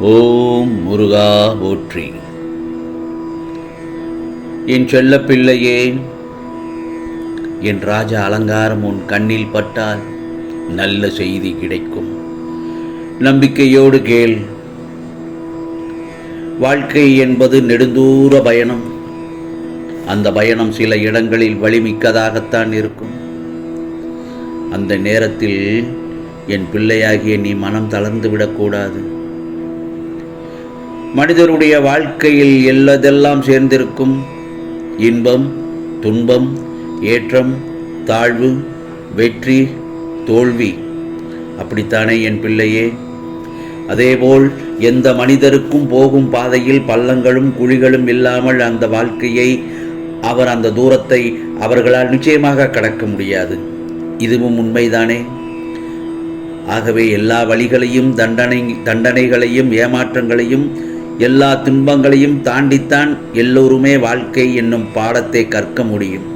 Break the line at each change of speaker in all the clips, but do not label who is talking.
ஓம் முருகா போற்றி. என் செல்ல பிள்ளையே என் ராஜ அலங்காரம் உன் கண்ணில் பட்டால் நல்ல செய்தி கிடைக்கும். நம்பிக்கையோடு கேள். வாழ்க்கை என்பது நெடுந்தூர பயணம். அந்த பயணம் சில இடங்களில் வலிமிக்கதாகத்தான் இருக்கும். அந்த நேரத்தில் என் பிள்ளையாகிய நீ மனம் தளர்ந்து விடக்கூடாது. மனிதனுடைய வாழ்க்கையில் எல்லதெல்லாம் சேர்ந்திருக்கும் இன்பம் துன்பம் ஏற்றம் தாழ்வு வெற்றி தோல்வி. அப்படித்தானே என் பிள்ளையே? அதேபோல் எந்த மனிதருக்கும் போகும் பாதையில் பள்ளங்களும் குழிகளும் இல்லாமல் அந்த வாழ்க்கையை அவர் அந்த தூரத்தை அவர்களால் நிச்சயமாக கடக்க முடியாது. இதுவும் உண்மைதானே? ஆகவே எல்லா வழிகளையும் தண்டனை தண்டனைகளையும் ஏமாற்றங்களையும் எல்லா துன்பங்களையும் தாண்டித்தான் எல்லோருமே வாழ்க்கை என்னும் பாடத்தை கற்க முடியும்.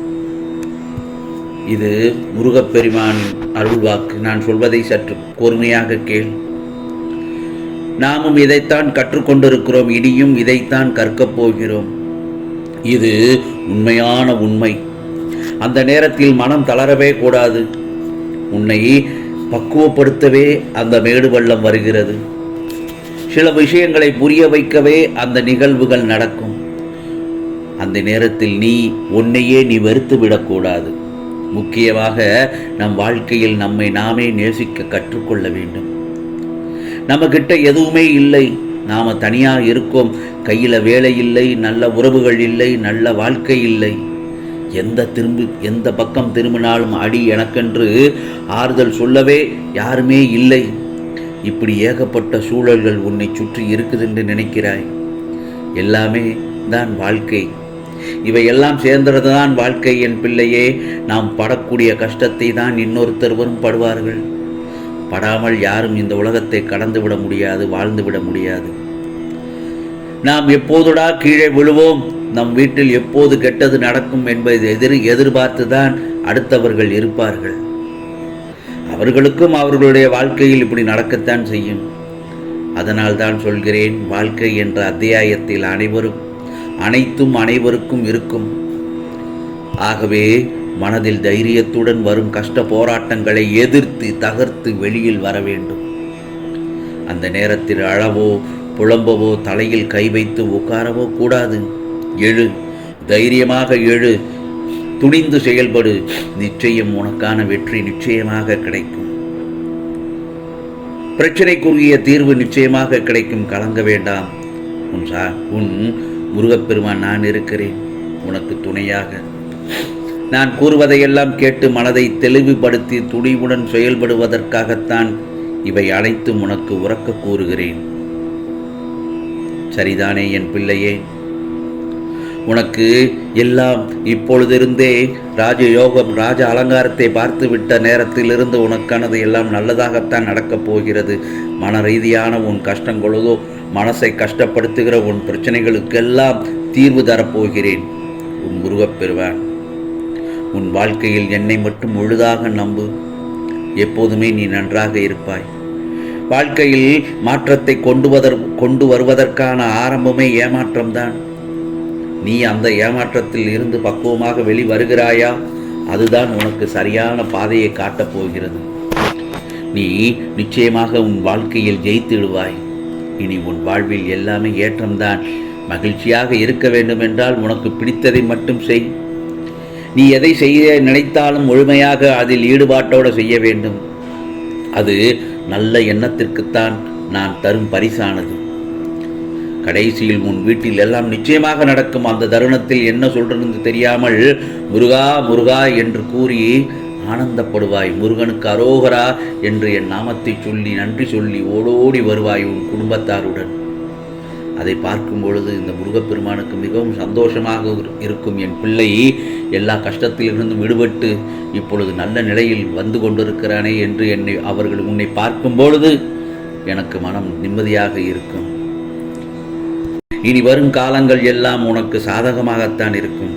இது முருகப்பெருமான் அருள்வாக்கு. நான் சொல்வதை சற்று கூர்மையாக கேள். நாமும் இதைத்தான் கற்றுக்கொண்டிருக்கிறோம். இனியும் இதைத்தான் கற்கப் போகிறோம். இது உண்மையான உண்மை. அந்த நேரத்தில் மனம் தளரவே கூடாது. உன்னை பக்குவப்படுத்தவே அந்த மேடு வெள்ளம் வருகிறது. சில விஷயங்களை புரிய வைக்கவே அந்த நிகழ்வுகள் நடக்கும். அந்த நேரத்தில் நீ உன்னையே நீ வெறுத்து விடக்கூடாது. முக்கியமாக நம் வாழ்க்கையில் நம்மை நாமே நேசிக்க கற்றுக்கொள்ள வேண்டும். நம்மக்கிட்ட எதுவுமே இல்லை. நாம் தனியாக இருக்கோம். கையில் வேலை இல்லை நல்ல உறவுகள் இல்லை நல்ல வாழ்க்கை இல்லை. எந்த திரும்பி எந்த பக்கம் திரும்பினாலும் அடி எனக்கென்று ஆறுதல் சொல்லவே யாருமே இல்லை. இப்படி ஏகப்பட்ட சூழல்கள் உன்னை சுற்றி இருக்குதுன்னு நினைக்கிறாய். எல்லாமே தான் வாழ்க்கை. இவை எல்லாம் சேர்ந்தது தான் வாழ்க்கை என் பிள்ளையே. நாம் படக்கூடிய கஷ்டத்தை தான் இன்னொருத்தருவரும் படுவார்கள். படாமல் யாரும் இந்த உலகத்தை கடந்து விட முடியாது வாழ்ந்து விட முடியாது. நாம் எப்போதுடா கீழே விழுவோம்? நம் வீட்டில் எப்போது கெட்டது நடக்கும் என்பதை எதிர் எதிர்பார்த்து தான் அடுத்தவர்கள் இருப்பார்கள். அவர்களுக்கும் அவர்களுடைய வாழ்க்கையில் இப்படி நடக்கத்தான் செய்யும். அதனால் தான் சொல்கிறேன் வாழ்க்கை என்ற அத்தியாயத்தில் அனைவரும் அனைத்தும் அனைவருக்கும் இருக்கும். ஆகவே மனதில் தைரியத்துடன் வரும் கஷ்ட போராட்டங்களை எதிர்த்து தகர்த்து வெளியில் வர வேண்டும். அந்த நேரத்தில் அழவோ புலம்பவோ தலையில் கை வைத்து உட்காரவோ கூடாது. எழு தைரியமாக எழு. துணிந்து செயல்படு. நிச்சயம் உனக்கான வெற்றி நிச்சயமாக கிடைக்கும். பிரச்சனைக்குரிய தீர்வு நிச்சயமாக கிடைக்கும். கலங்க வேண்டாம். உன் சா உன் முருகப்பெருமான் நான் இருக்கிறேன். உனக்கு துணையாக. நான் கூறுவதையெல்லாம் கேட்டு மனதை தெளிவுபடுத்தி துணிவுடன் செயல்படுவதற்காகத்தான் இவை அனைத்தும் உனக்கு உறக்க கூறுகிறேன். சரிதானே என் பிள்ளையே? உனக்கு எல்லாம் இப்பொழுதிருந்தே ராஜயோகம் ராஜ அலங்காரத்தை பார்த்துவிட்ட நேரத்திலிருந்து உனக்கானது எல்லாம் நல்லதாகத்தான் நடக்கப் போகிறது. மன ரீதியான உன் கஷ்டங்களோ மனசை கஷ்டப்படுத்துகிற உன் பிரச்சனைகளுக்கெல்லாம் தீர்வு தரப்போகிறேன் உன் முருகப்பெறுவான் உன் வாழ்க்கையில் என்னை மட்டும் முழுதாக நம்பு. எப்போதுமே நீ நன்றாக இருப்பாய். வாழ்க்கையில் மாற்றத்தை கொண்டு வதற் கொண்டு வருவதற்கான ஆரம்பமே ஏமாற்றம்தான். நீ அந்த ஏமாற்றத்தில் இருந்து பக்குவமாக வெளி வருகிறாயா அதுதான் உனக்கு சரியான பாதையை காட்டப் போகிறது. நீ நிச்சயமாக உன் வாழ்க்கையில் ஜெயித்திடுவாய். இனி உன் வாழ்வில் எல்லாமே ஏற்றம்தான். மகிழ்ச்சியாக இருக்க வேண்டும் என்றால் உனக்கு பிடித்ததை மட்டும் செய். நீ எதை செய்ய நினைத்தாலும் முழுமையாக அதில் ஈடுபாட்டோடு செய்ய வேண்டும். அது நல்ல எண்ணத்திற்குத்தான் நான் தரும் பரிசானது. கடைசியில் உன் வீட்டில் எல்லாம் நிச்சயமாக நடக்கும். அந்த தருணத்தில் என்ன சொல்றது தெரியாமல் முருகா முருகா என்று கூறி ஆனந்தப்படுவாய். முருகனுக்கு அரோகரா என்று என் நாமத்தை சொல்லி நன்றி சொல்லி ஓடோடி வருவாய் உன் குடும்பத்தாருடன். அதை பார்க்கும் பொழுது இந்த முருகப்பெருமானுக்கு மிகவும் சந்தோஷமாக இருக்கும் என் பிள்ளை. எல்லா கஷ்டத்திலிருந்தும் விடுபட்டு இப்பொழுது நல்ல நிலையில் வந்து கொண்டிருக்கிறானே என்று என்னை அவர்கள் உன்னை பார்க்கும் பொழுது எனக்கு மனம் நிம்மதியாக இருக்கும். இனி வரும் காலங்கள் எல்லாம் உனக்கு சாதகமாகத்தான் இருக்கும்.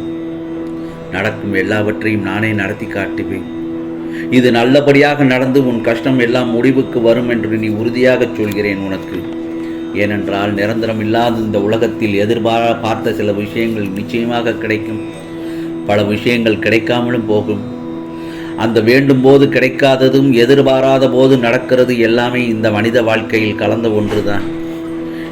நடக்கும் எல்லாவற்றையும் நானே நடத்தி காட்டுவேன். இது நல்லபடியாக நடந்து உன் கஷ்டம் எல்லாம் முடிவுக்கு வரும் என்று நீ உறுதியாகச் சொல்கிறேன் உனக்கு. ஏனென்றால் நிரந்தரம் இல்லாத இந்த உலகத்தில் எதிர்பாரா பார்த்த சில விஷயங்கள் நிச்சயமாக கிடைக்கும். பல விஷயங்கள் கிடைக்காமலும் போகும். அந்த வேண்டும் போது கிடைக்காததும் எதிர்பாராத போது நடக்கிறது எல்லாமே இந்த மனித வாழ்க்கையில் கலந்த ஒன்றுதான்.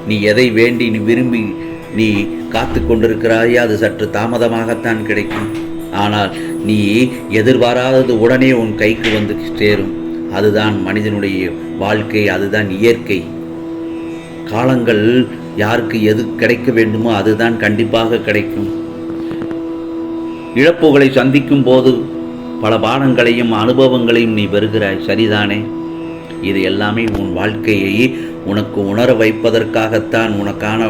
நீ எதை வேண்டி நீ விரும்பி நீ காத்து கொண்டிருக்கிறாயே அது சற்று தாமதமாகத்தான் கிடைக்கும். ஆனால் நீ எதிர்பாராதது உடனே உன் கைக்கு வந்து சேரும். அதுதான் மனிதனுடைய வாழ்க்கை அதுதான் இயற்கை. காலங்கள் யாருக்கு எது கிடைக்க வேண்டுமோ அதுதான் கண்டிப்பாக கிடைக்கும். இழப்புகளை சந்திக்கும் போது பல பாடங்களையும் அனுபவங்களையும் நீ பெறுகிறாய். சரிதானே? இது எல்லாமே உன் வாழ்க்கையை உனக்கு உணர வைப்பதற்காகத்தான் உனக்கான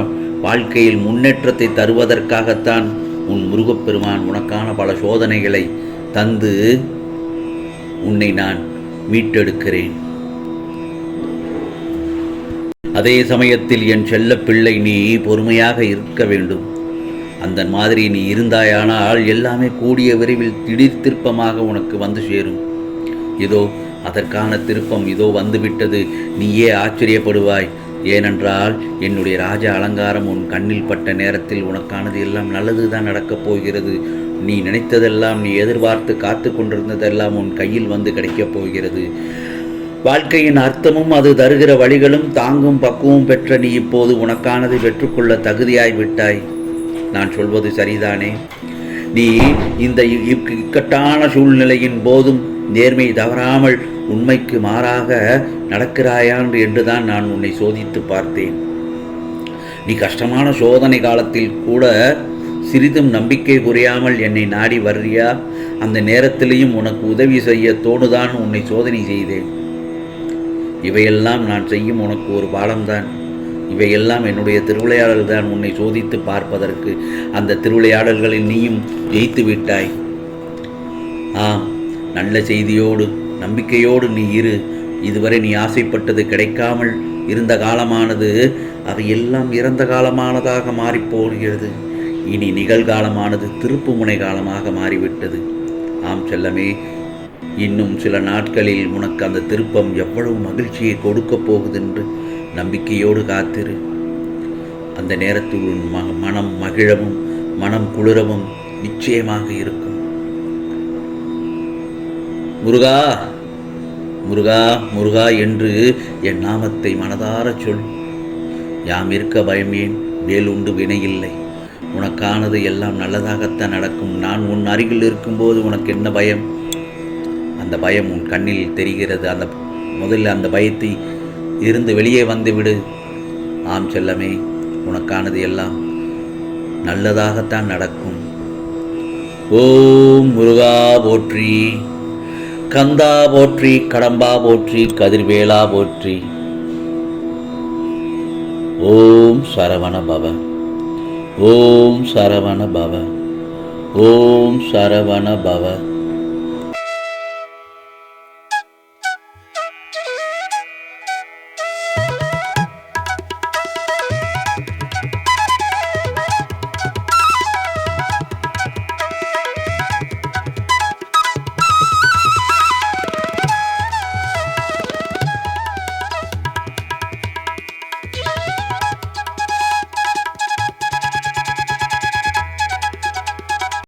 வாழ்க்கையில் முன்னேற்றத்தை தருவதற்காகத்தான் உன் முருகப்பெருமான் உனக்கான பல சோதனைகளை தந்து உன்னை நான் மீட்டெடுக்கிறேன். அதே சமயத்தில் என் செல்ல பிள்ளை நீ பொறுமையாக இருக்க வேண்டும். அந்த மாதிரி நீ இருந்தாயானால் எல்லாமே கூடிய விரைவில் திடீர் திருப்பமாக உனக்கு வந்து சேரும். இதோ அதற்கான திருப்பம் இதோ வந்துவிட்டது. நீயே ஆச்சரியப்படுவாய். ஏனென்றால் என்னுடைய ராஜ அலங்காரம் உன் கண்ணில் பட்ட நேரத்தில் உனக்கானது எல்லாம் நல்லது தான் நடக்கப் போகிறது. நீ நினைத்ததெல்லாம் நீ எதிர்பார்த்து காத்து கொண்டிருந்ததெல்லாம் உன் கையில் வந்து கிடைக்கப் போகிறது. வாழ்க்கையின் அர்த்தமும் அது தருகிற வழிகளும் தாங்கும் பக்குவம் பெற்ற நீ இப்போது உனக்கானது பெற்றுக்கொள்ள தகுதியாய் விட்டாய். நான் சொல்வது சரிதானே? நீ இந்த இக்- இக்கட்டான சூழ்நிலையின் போதும் நேர்மை தவறாமல் உண்மைக்கு மாறாக நடக்கிறாயான் என்றுதான் நான் உன்னை சோதித்து பார்த்தேன். நீ கஷ்டமான சோதனை காலத்தில் கூட சிறிதும் நம்பிக்கை குறையாமல் என்னை நாடி வர்றியா? அந்த நேரத்திலையும் உனக்கு உதவி செய்ய தோணுதான் உன்னை சோதனை செய்தேன். இவையெல்லாம் நான் செய்யும் உனக்கு ஒரு பாடம்தான். இவையெல்லாம் என்னுடைய திருவிளையாடல் தான் உன்னை சோதித்து பார்ப்பதற்கு. அந்த திருவிளையாடல்களில் நீயும் ஜெயித்து விட்டாய். ஆம் நல்ல செய்தியோடு நம்பிக்கையோடு நீ இரு. இதுவரை நீ ஆசைப்பட்டது கிடைக்காமல் இருந்த காலமானது அவை எல்லாம் இறந்த காலமானதாக மாறிப்போகிறது இனி நிகழ்காலமானது திருப்பு முனை காலமாக மாறிவிட்டது. ஆம் செல்லமே இன்னும் சில நாட்களில் உனக்கு அந்த திருப்பம் எவ்வளவு மகிழ்ச்சியை கொடுக்கப் போகுதென்று நம்பிக்கையோடு காத்திரு. அந்த நேரத்தில் உன் ம மனம் மகிழவும் மனம் குளிரவும் நிச்சயமாக இருக்கும். முருகா முருகா முருகா என்று என் நாமத்தை மனதாரச் சொல். யாம் இருக்க பயம் ஏன்? வேலுண்டு வினையில்லை உனக்கானது எல்லாம் நல்லதாகத்தான் நடக்கும். நான் உன் அருகில் இருக்கும்போது உனக்கு என்ன பயம்? அந்த பயம் உன் கண்ணில் தெரிகிறது. அந்த முதல்ல அந்த பயத்தை இருந்து வெளியே வந்து விடு. ஆம் செல்லமே உனக்கானது எல்லாம் நல்லதாகத்தான் நடக்கும். ஓம் முருகா போற்றி. கந்தா போற்றி கடம்பா போற்றி கதிர்வேலா போற்றி. ஓம் சரவண பவ. ஓம் சரவண பவ. ஓம் சரவண பவ.